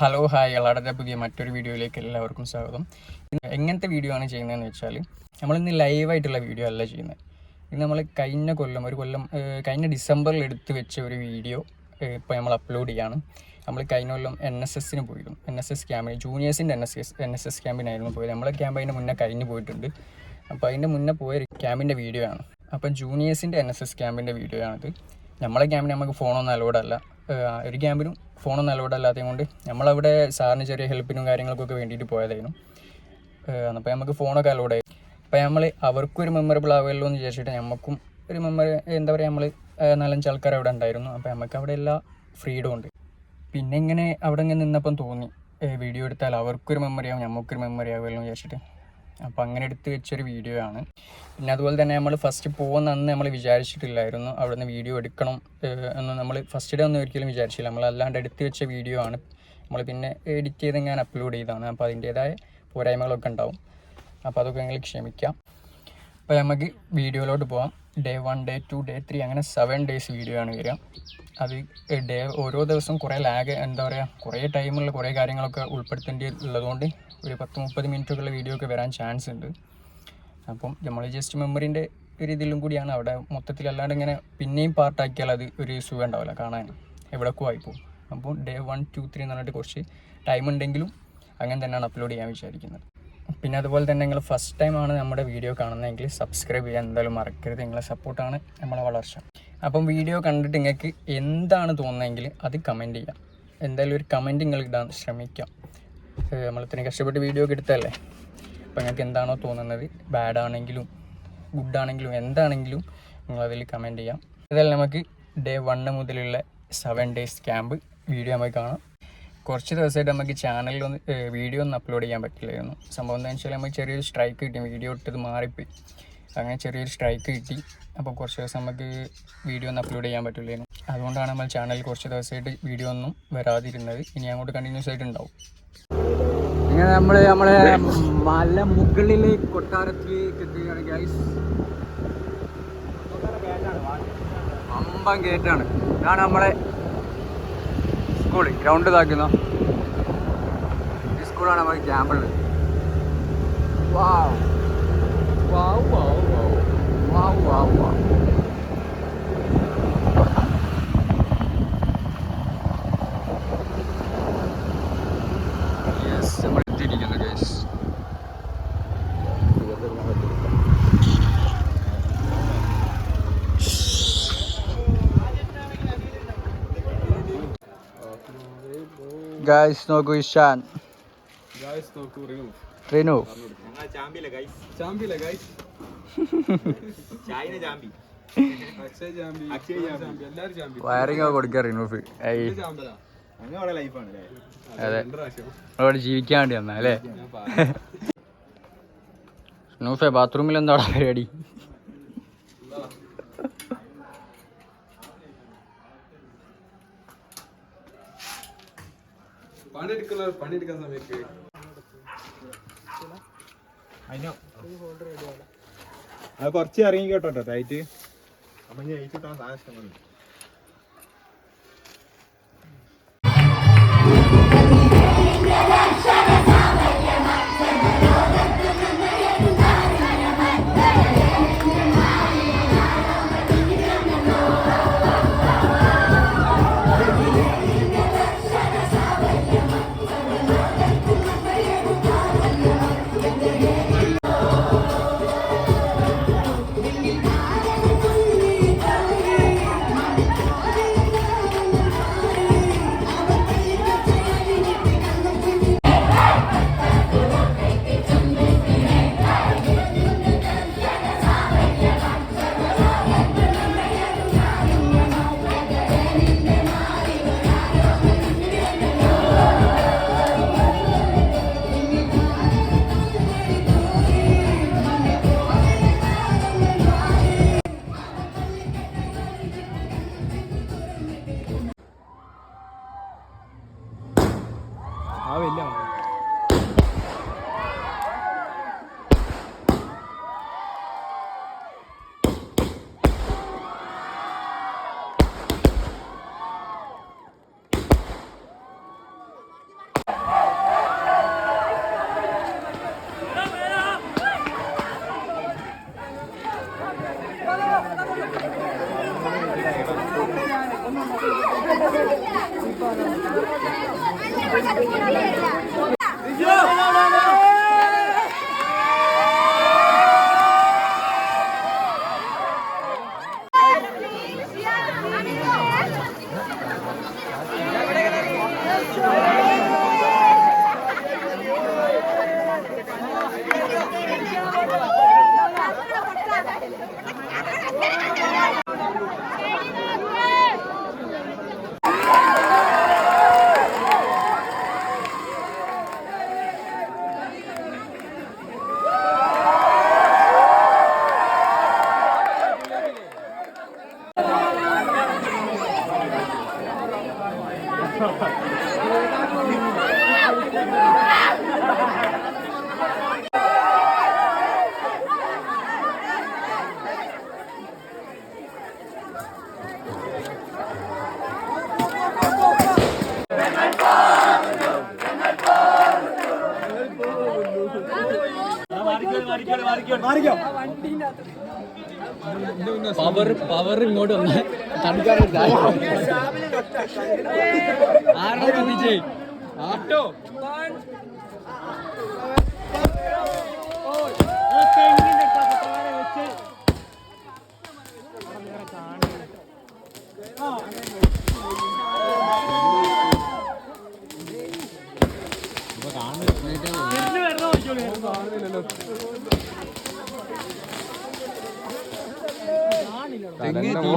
Hello hi. അളാടത്തെ പുതിയ മറ്റൊരു വീഡിയോയിലേക്ക് എല്ലാവർക്കും സ്വാഗതം. ഇന്ന് എങ്ങനത്തെ വീഡിയോ ആണ് ചെയ്യുന്നതെന്ന് വെച്ചാൽ നമ്മളിന്ന് ലൈവായിട്ടുള്ള വീഡിയോ അല്ല ചെയ്യുന്നത്. ഇത് നമ്മൾ കഴിഞ്ഞ കൊല്ലം ഒരു കൊല്ലം കഴിഞ്ഞ ഡിസംബറിൽ എടുത്തു വെച്ച ഒരു വീഡിയോ ഇപ്പോൾ നമ്മൾ അപ്ലോഡ് ചെയ്യാണ്. നമ്മൾ കഴിഞ്ഞ കൊല്ലം എൻ എസ് എസിന് പോയിരുന്നു. എൻ എസ് എസ് ക്യാമ്പിന് ജൂനിയേഴ്സിന്റെ N S S N S S ക്യാമ്പിനായിരുന്നു പോയത്. നമ്മളെ ക്യാമ്പ് അതിന്റെ മുന്നേ കഴിഞ്ഞ് പോയിട്ടുണ്ട്. അപ്പോൾ അതിന്റെ മുന്നേ പോയ ക്യാമ്പിന്റെ വീഡിയോ ആണ്. അപ്പം ജൂനിയേഴ്സിന്റെ എൻ എസ് എസ് ക്യാമ്പിന്റെ വീഡിയോ ആണിത്. നമ്മളെ ക്യാമ്പിന് നമുക്ക് ഫോണൊന്നും അലോഡ് അല്ല. ഏഹ് ഒരു ക്യാമ്പിനും ഫോണൊന്നും അലോഡ് അല്ലാത്തത് കൊണ്ട് നമ്മളവിടെ സാറിന് ചെറിയ ഹെൽപ്പിനും കാര്യങ്ങൾക്കൊക്കെ വേണ്ടിയിട്ട് പോയതായിരുന്നു. അപ്പോൾ നമുക്ക് ഫോണൊക്കെ അലോഡ് ആയി. അപ്പോൾ നമ്മൾ അവർക്കും ഒരു മെമ്മറബിൾ ആവുമല്ലോ എന്ന് വിചാരിച്ചിട്ട് നമുക്കും ഒരു മെമ്മറി എന്താ പറയുക നമ്മൾ നാലഞ്ച് ആൾക്കാർ അവിടെ ഉണ്ടായിരുന്നു. അപ്പോൾ നമുക്ക് അവിടെ എല്ലാ ഫ്രീഡം ഉണ്ട്. പിന്നെ ഇങ്ങനെ അവിടെ ഇങ്ങനെ നിന്നപ്പം തോന്നി വീഡിയോ എടുത്താൽ അവർക്കൊരു മെമ്മറി ആവും നമുക്കൊരു മെമ്മറി ആവുമല്ലോ എന്ന് വിചാരിച്ചിട്ട്. അപ്പോൾ അങ്ങനെ എടുത്ത് വെച്ചൊരു വീഡിയോ ആണ്. പിന്നെ അതുപോലെ തന്നെ നമ്മൾ ഫസ്റ്റ് പോകുന്ന അന്ന് നമ്മൾ വിചാരിച്ചിട്ടില്ലായിരുന്നു അവിടുന്ന് വീഡിയോ എടുക്കണം എന്ന് നമ്മൾ ഫസ്റ്റ് ഡേ ഒന്നും ഒരിക്കലും വിചാരിച്ചില്ല. നമ്മൾ അല്ലാണ്ട് എടുത്ത് വെച്ച വീഡിയോ ആണ്. നമ്മൾ പിന്നെ എഡിറ്റ് ചെയ്ത് ഞാൻ അപ്ലോഡ് ചെയ്തതാണ്. അപ്പോൾ അതിന്റേതായ പോരായ്മകളൊക്കെ ഉണ്ടാവും. അപ്പോൾ അതൊക്കെ നിങ്ങൾ ക്ഷമിക്കാം. അപ്പോൾ നമുക്ക് വീഡിയോയിലോട്ട് പോകാം day one day two day three അങ്ങനെ സെവൻ ഡേയ്സ് വീഡിയോ ആണ് വരിക. അത് ഡേ ഓരോ ദിവസവും കുറേ ലാഗ് എന്താ പറയുക കുറേ ടൈമുള്ള കുറേ കാര്യങ്ങളൊക്കെ ഉൾപ്പെടുത്തേണ്ടി ഉള്ളതുകൊണ്ട് ഒരു പത്ത് മുപ്പത് മിനിറ്റൊക്കെയുള്ള വീഡിയോ ഒക്കെ വരാൻ ചാൻസ് ഉണ്ട്. അപ്പം നമ്മൾ ജസ്റ്റ് മെമ്മറിന്റെ ഒരു ഇതിലും കൂടിയാണ്. അവിടെ മൊത്തത്തിൽ അല്ലാണ്ട് ഇങ്ങനെ പിന്നെയും പാർട്ടാക്കിയാൽ അത് ഒരു സുഖം ഉണ്ടാവില്ല കാണാൻ എവിടേക്കും ആയിപ്പോവും. അപ്പോൾ ഡേ വൺ ടു ത്രീ എന്ന് പറഞ്ഞിട്ട് കുറച്ച് ടൈം ഉണ്ടെങ്കിലും അങ്ങനെ തന്നെയാണ് അപ്ലോഡ് ചെയ്യാൻ വിചാരിക്കുന്നത്. പിന്നെ അതുപോലെ തന്നെ നിങ്ങൾ ഫസ്റ്റ് ടൈമാണ് നമ്മുടെ വീഡിയോ കാണുന്നതെങ്കിൽ സബ്സ്ക്രൈബ് ചെയ്യാൻ എന്തായാലും മറക്കരുത്. നിങ്ങളെ സപ്പോർട്ടാണ് നമ്മളെ വളർച്ച. അപ്പം വീഡിയോ കണ്ടിട്ട് നിങ്ങൾക്ക് എന്താണ് തോന്നുന്നതെങ്കിൽ അത് കമന്റ് ചെയ്യാം. എന്തായാലും ഒരു കമന്റ് നിങ്ങൾ ഇടാൻ ശ്രമിക്കാം. നമ്മൾ ഇത്രയും കഷ്ടപ്പെട്ട് വീഡിയോ ഒക്കെ എടുത്തല്ലേ അപ്പോൾ നിങ്ങൾക്ക് എന്താണോ തോന്നുന്നത്? ബാഡ് ആണെങ്കിലും ഗുഡ് ആണെങ്കിലും എന്താണെങ്കിലും നിങ്ങളതിൽ കമന്റ് ചെയ്യാം. ഏതായാലും നമുക്ക് ഡേ വണ്ണ് മുതലുള്ള സെവൻ ഡേയ്സ് ക്യാമ്പ് വീഡിയോ നമുക്ക് കാണാം. കുറച്ച് ദിവസമായിട്ട് നമുക്ക് ചാനലിൽ ഒന്ന് വീഡിയോ ഒന്നും അപ്ലോഡ് ചെയ്യാൻ പറ്റില്ലായിരുന്നു. സംഭവം എന്താണെന്ന് വെച്ചാൽ നമുക്ക് ചെറിയൊരു സ്ട്രൈക്ക് കിട്ടി വീഡിയോ ഇട്ടത് മാറിപ്പോയി. അങ്ങനെ ചെറിയൊരു സ്ട്രൈക്ക് കിട്ടി. അപ്പോൾ കുറച്ച് ദിവസം നമുക്ക് വീഡിയോ ഒന്നും അപ്ലോഡ് ചെയ്യാൻ പറ്റില്ലായിരുന്നു. അതുകൊണ്ടാണ് നമ്മൾ ചാനലിൽ കുറച്ച് ദിവസമായിട്ട് വീഡിയോ ഒന്നും വരാതിരുന്നത്. ഇനി അങ്ങോട്ട് കണ്ടിന്യൂസ് ആയിട്ട് ഉണ്ടാവും. ഇങ്ങനെ നമ്മൾ നമ്മളെ മല മുകളിലെ കൊട്ടാരത്തിലേക്ക് എത്തുകയാണ് ഗൈസ് അമ്പം ഗേറ്റാണ് ഇതാണ് നമ്മളെ സ്കൂൾ ഗ്രൗണ്ട് ഇതാക്കുന്ന. ഈ സ്കൂളാണ് നമുക്ക് ക്യാമ്പുള്ളത് വാവ് വാവ് വാവ് വാവ് വാവ് വാവ് വാവ് യെസ് നമ്മൾ എത്തിയിരിക്കുന്നു ഗൈസ് ഗൈസ് നോക്കൂ ഇഷാൻ. ഗായ്സ് നോക്കൂ റിനു. ട്രെയിനു ചാമ്പിയില്ല ഗായ്സ് ചായന ചാമ്പി. അക്ഷയ് ചാമ്പി. വയറിംഗ് ഒക്കെ കൊടുക്കുക റിനൂഫ് ചാമ്പലാ. അതെ. അവിടെ ജീവിക്കാൻ വേണ്ടി വന്നാ അല്ലേ? റിനൂഫെ ബാത്റൂമിൽ എന്താടാ പരിപാടി? പണിയെടുക്കുന്ന പണിയെടുക്കുന്ന സമയത്ത്. അതിനോ അത് കുറച്ച് ഇറങ്ങി കേട്ടോ ടൈറ്റ് അപ്പൊ ഞാൻ അയച്ചിട്ടാ സാധനം വിജയ പവർ പവർ ഇങ്ങോട്ട് വന്ന് തടുക്കാറുണ്ട് ആരുടെ ആട്ടോ. నమో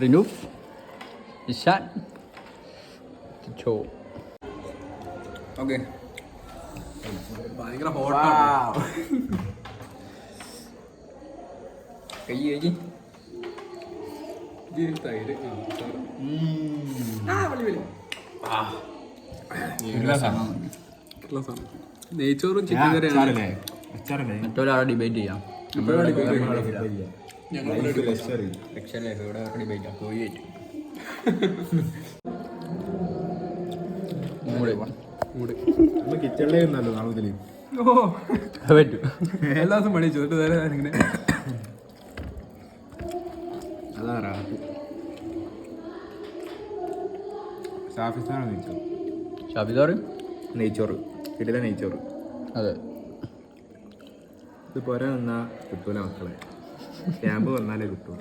റിനൂഫ് ഇഷാൻ ചോ ഓക്കെ ഭയങ്കര കൈ കൈ തൈര്. നെയ്ച്ചോറും ചിക്കൻ കറിയാണ്. മറ്റൊരാളെ ഡിബേറ്റ് ചെയ്യാം. ഡിബേറ്റ് ചെയ്യാം. പറ്റും. എല്ലാ ദിവസം പണി ചോദിട്ട് നേരെ ഞാനിങ്ങനെ അതാ നെയ്ച്ചോറ്? കിടില നെയ്ച്ചോറ്. അതെ. ഇത് പോരാ നിന്നാ കിട്ടൂല മക്കളെ. ക്യാമ്പ് വന്നാലേ കിട്ടൂ.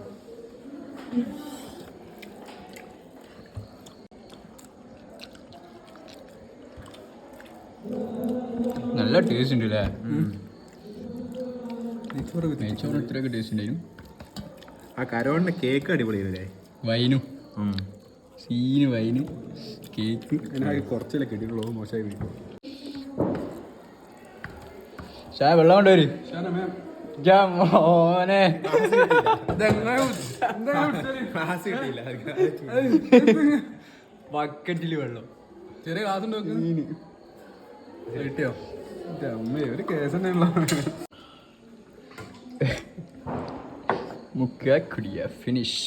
നല്ല ടേസ്റ്റ് ഉണ്ട് അല്ലേ നെയ്ച്ചോറ് നെയ്ച്ചോറ് ഇത്രയൊക്കെ ടേസ്റ്റ് ഉണ്ടായിരുന്നു ആ കരോണിന്റെ കേക്ക് അടിപൊളിയല്ലേ വൈനും. Scene wine. കേക്ക് കുറച്ചല്ലേ കിട്ടിയിട്ടുള്ളൂ മോശമായി ഷാ വെള്ളം കൊണ്ടുവരും. മോനെ ബക്കറ്റിൽ വെള്ളം. ചെറിയ ക്ലാസ് നോക്ക്. കിട്ടിയോ അമ്മേ ഒരു കേസ് മുക്ക കുടിയ ഫിനിഷ്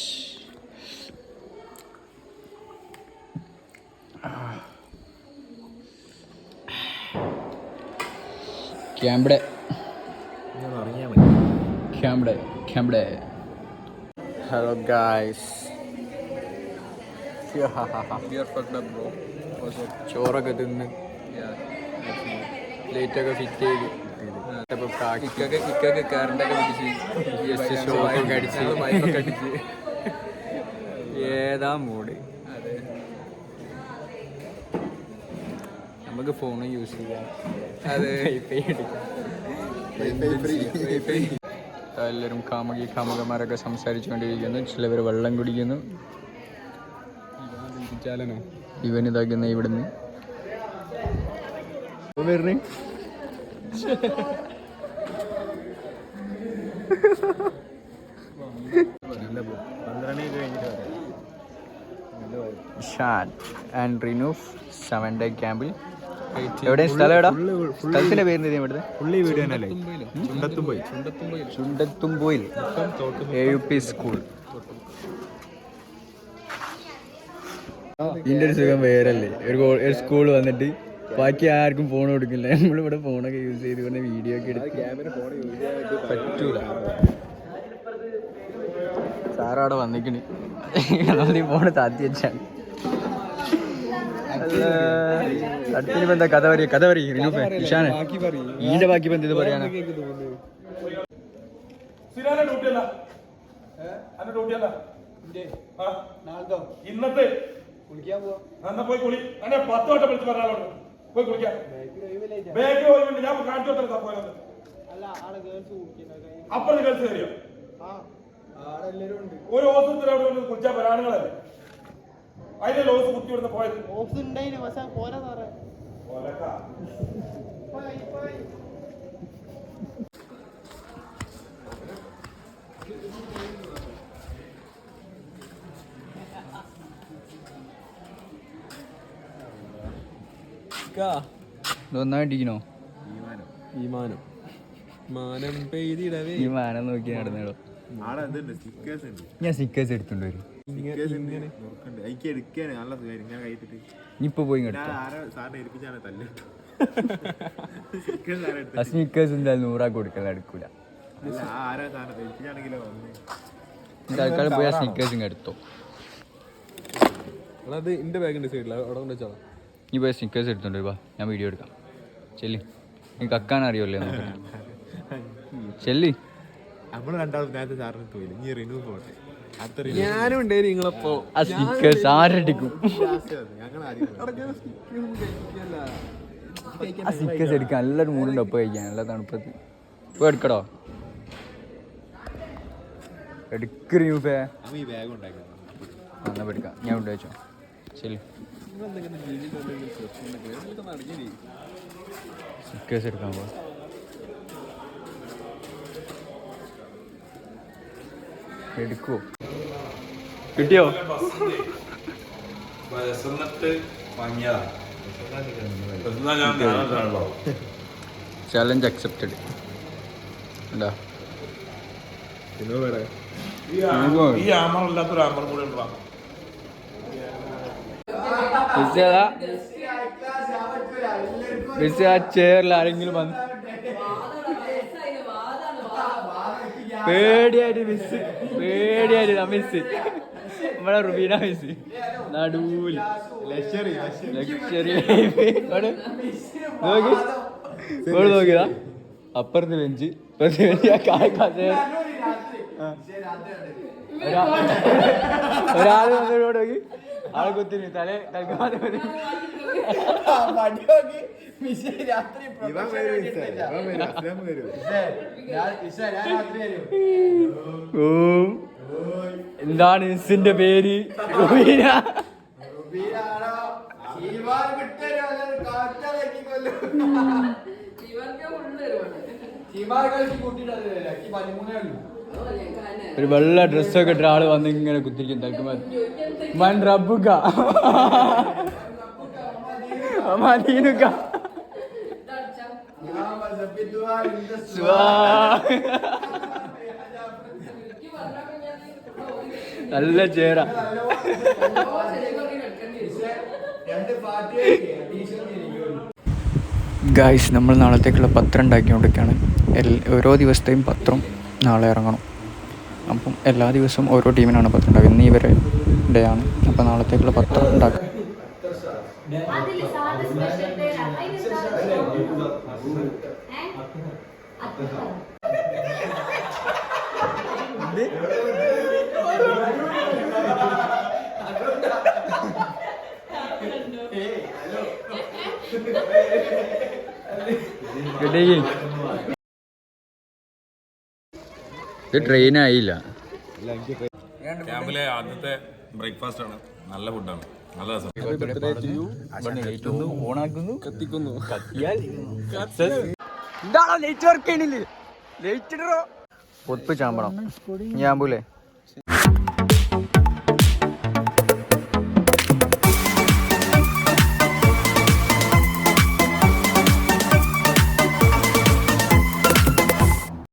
ക്യാമ്പടെ ഹലോ ഗായ്സ് ചോറൊക്കെ തിന്ന്? പ്ലേറ്റൊക്കെ ഫിറ്റ് ചെയ്ത്. ഇക്കൊക്കെ ഇക്കൊക്കെ കറണ്ടൊക്കെ പിടിച്ച് ജസ്റ്റ് ഷോക്കൊക്കെ അടിച്ച്. പൈപ്പൊക്കെ അടിച്ച്. ഏതാ മൂഡ്? നമുക്ക് ഫോൺ യൂസ് ചെയ്യാം. അത്. എല്ലാവരും കാമുകി സംസാരിച്ചു സംസാരിച്ചുകൊണ്ടിരിക്കുന്നു. ചിലവർ വെള്ളം കുടിക്കുന്നു. ഇവനിതാക്കുന്ന ഇവൻ ഇതാക്കുന്ന ഇവിടുന്ന്. Shan and Rinoof seven day ക്യാമ്പിൽ. എവിടെ സ്ഥലം എവിടാ? സ്ഥലത്തിന്റെ പേര് ചുണ്ടത്തുംപോയിൽ എ യു പി സ്കൂൾ ഇതിന്റെ ഒരു സുഖം വേറല്ലേ? ഒരു സ്കൂൾ വന്നിട്ട് ബാക്കി ആർക്കും ഫോൺ കൊടുക്കില്ല. നമ്മളിവിടെ ഫോണൊക്കെ യൂസ് ചെയ്ത് കൊണ്ട് വീഡിയോ ഒക്കെ എടുത്ത്. പറ്റൂല. സാറവിടെ വന്നിക്കണ്. നമ്മൾ ഫോണ് താത്തി വെച്ചാണ്. അടുത്തിനിപ്പോ എന്താ കഥ പറയുക കഥ പറയും റിനൂഫേ ഇഷാനെ. ബാക്കി പറയും. ഇതിന്റെ ബാക്കി ഇപ്പൊ പറയാനാ? ആ? ഇന്നത്തെ. എന്നാ പോയി കുളി. അന്നെ പത്ത് വട്ടം വിളിച്ച് പറഞ്ഞാലോണ്ട് പോയി കുളിക്കാം. ബാഗ് പോയിട്ടുണ്ട് ഞാൻ കാണിച്ചു കൊടുത്തത് പോയത്. അപ്പുറത്ത് ഗേൾസ് കയറിയോ ഒരു കൊണ്ട് കുളിച്ചാൽ വരാണുങ്ങളല്ലേ? അതിന്റെ ലോസ് കുത്തി വിടുന്ന പോയത്. ഓലക്ക. ഒന്നായിട്ടിരിക്കണോ ഈമാനം. മാനം പെയ്തിടവേ ഈ മാനം നോക്കി നടന്നിടോ ഞാൻ സ്റ്റിക്കേഴ്സ് എടുത്തോണ്ട് വരും. ഇനിയിപ്പോ പോയി സ്നിക്കേഴ്സ് എന്തായാലും നൂറാക്ക് കൊടുക്കല എടുക്കൂല. അല്ല ആ ആരാ സാറിനെ ഏൽപ്പിച്ചാണെങ്കിലോ വന്ന്. തൽക്കാലം പോയി ആ സ്നിക്കേഴ്സ് ഇങ്ങ് എടുത്തോ. അത് എന്റെ ബാഗിന്റെ സൈഡിൽ അവിടെ കൊണ്ട് വെച്ചാ നീ പോയി സ്നിക്കേഴ്സ് എടുത്തോണ്ട് വാ. ഞാൻ വീഡിയോ എടുക്കാം. ചെല്ലി. നീ കക്കാൻ ചെല്ലി. നമ്മൾ രണ്ടാളും നേരത്തെ സാറിന് പോയില്ല? ഇനി റിന്യൂ പോട്ടെ. ഞാനും ഉണ്ടേ നിങ്ങളപ്പോ. ആ സ്നിക്കേഴ്സ് ആരടിക്കും? ആ സ്നിക്കേഴ്സ് എടുക്കാൻ നല്ലൊരു മൂടുണ്ട് ഒപ്പം കഴിക്കാൻ നല്ല തണുപ്പത്ത്. പോയി എടുക്കടോ? എടുക്കറി ഉണ്ടാക്കണം എന്നാ എടുക്കാം. ഞാൻ ഉണ്ട് വെച്ചോ. ശരി. സ്റ്റിക്കേഴ്സ് എടുക്കാൻ പോ എടുക്കോ കിട്ടിയോ? ചലഞ്ച് അക്സെപ്റ്റഡ് എന്താ? ഈ ആമറില്ലാത്തൊരു ആമറും കൂടെ ഉണ്ടാ ആ ചെയറിൽ ആരെങ്കിലും വന്ന് പേടിയായിട്ട് മിസ് പേടിയായിട്ട് മിസ് നമ്മളെ റുബീന മിസ്. നടൂൽ. ലക്ഷറി ലക്ഷറി നോക്കി. ഇവിടെ നോക്കിയതാ അപ്പുറത്ത് ബെഞ്ച്. ഇപ്പുറത്ത് ഒരാൾ വന്ന് ഇവിടെ നോക്കി. ആളെ കുത്തിന് തലേ തൽക്കാലം വരും. ഓ. എന്താണ് ഇൻസിന്റെ പേര്? ഒരു വെള്ള ഡ്രസ്സൊക്കെ ഇട്ട ആൾ വന്ന് ഇങ്ങനെ കുത്തിരിക്കും. തൽക്കുമാർ മൻ റബ്ബുക മദീനുക സ്വാ. നല്ല ചേര. ഗായ്സ് നമ്മൾ നാളത്തേക്കുള്ള പത്രം ഉണ്ടാക്കിക്കൊണ്ടിരിക്കുകയാണ്. എൽ ഓരോ ദിവസത്തെയും പത്രം നാളെ ഇറങ്ങണം. അപ്പം എല്ലാ ദിവസവും ഓരോ ടീമിനാണ് പത്രം ഉണ്ടാക്കുക. ഇന്ന് ഇവരെ ഡേ ആണ്. അപ്പം നാളത്തേക്കുള്ള പത്രം ഉണ്ടാക്കുക അതിൽ അതിന് കിട്ടി ഇത് ട്രെയിൻ ആയില്ല. ക്യാമ്പിലെ ആദ്യത്തെ ബ്രേക്ക്ഫാസ്റ്റ് ആണ്. നല്ല ഫുഡാണ് നല്ല രസം. കത്തിക്കുന്നു. ലേറ്റ് വർക്ക് ചെയ്യണില്ലേ ലേറ്റ് പൊത്ത് ചാമ്പണം ഞാൻ പോലെ